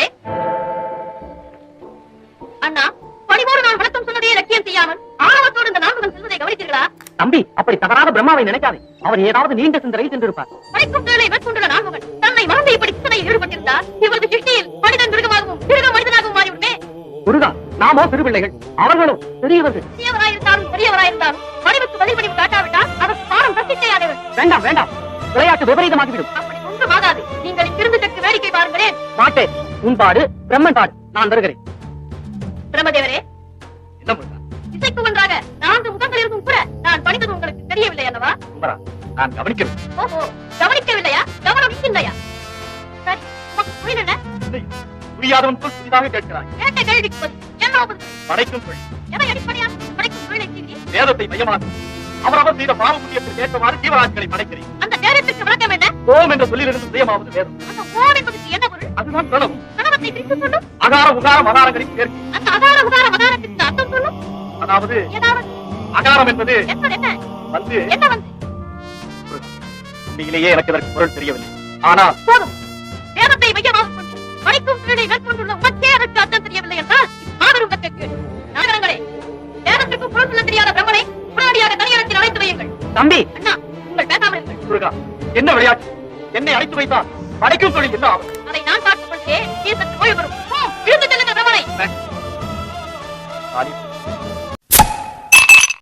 பிரம்மதேவரே அண்ணா பணிவோடு நான் வணக்கம் சொன்னதே லட்சியம் செய்யாமல் ஆணவத்தோடு இந்த நான்குகள் செல்வதை கவனித்தீர்களா? தம்பி அப்படி தவறாத பிரம்மாவை நினைக்காதே. அவர் ஏதாவது நீண்ட சிந்தனை சென்றிருப்பார். படைக்கும் தொழிலை மேற்கொண்டுள்ள நான்குகள் தன்னை மறந்து இப்படி சிந்தனையில் ஈடுபட்டிருந்தால் இவரது சிருஷ்டியில் மனிதன் மிருகமாகவும் மிருகம் மனிதனாகவும் மாறிவிடுமே. முருகா நாமோ சிறுபிள்ளைகள். அவர்களும் பெரியவர்கள். பெரியவராயிருந்தாலும் பெரியவராயிருந்தாலும் வடிவுக்கு வழிபடிவு காட்டாவிட்டால் அதற்கு பாடம் பிரசித்தையானவர் வேண்டாம் வேண்டாம். விளையாட்டு விபரீதமாகிவிடும். அப்படி ஒன்றும் ஆகாது. நீங்கள் இங்கிருந்து சற்று வேடிக்கை பாருங்களேன். மாட்டேன். உன் பாடு பிரம்மன் பாடு. நான் வருகிறேன். பிரம்மதேவரே. என்ன இசைக்கு ஒன்றாக நான்கு முகங்கள் இருந்தும் கூட நான் படித்தது உங்களுக்கு தெரியவில்லை அல்லவா? குமரா நான் கவனிக்கிறேன். ஓஹோ கவனிக்கவில்லையா? கவனம் இல்லையா சரி உமக்கு புரியல? புரியாதவன் சொல் புதிதாக கேட்கிறாய். கேட்ட கேள்விக்கு பதில். என்ன படைக்கும் தொழில். எதை அடிப்படையாக படைக்கும் தொழிலை வேதத்தை மையமாக்கும் அவரவர் செய்த பாவ புண்ணியத்திற்கு ஏற்றவாறு ஜீவராசிகளை படைக்கிறேன். அந்த நேரத்திற்கு விளக்கம் என்ன? ஓம் என்ற சொல்லிலிருந்து சுயமாவது வேதம். அந்த ஓம் என்பதற்கு என்ன அதுதான் பிரணவம் கணவத்தை பிரித்து சொல்லும் அகார உகார மகாரங்களின் சேர்க்கை அந்த அகார உகார மகாரத்திற்கு அர்த்தம் சொல்லும். அதாவது அகாரம் என்பது வந்து என்ன வந்து? உண்மையிலேயே எனக்கு இதற்கு பொருள் தெரியவில்லை. ஆனால் போதும். வேதத்தை மையமாக கொண்டு படிக்கும் தொழிலை மேற்கொண்டுள்ள உமக்கே அதற்கு அர்த்தம் தெரியவில்லை என்றால் மாபெரும் கற்கை நகரங்களே வேதத்திற்கு பொருள் சொல்ல தெரியாத பிரம்மனை உடனடியாக தனியரத்தில் அழைத்து வையுங்கள். தம்பி! அண்ணா நீங்கள் பேசாமல் என்ன விளையாட்டு? என்னை அழைத்து வைத்தால் படைக்கும் தொழில் என்ன ஆகும்? அதை நான் பார்த்துக் கொண்டே நீ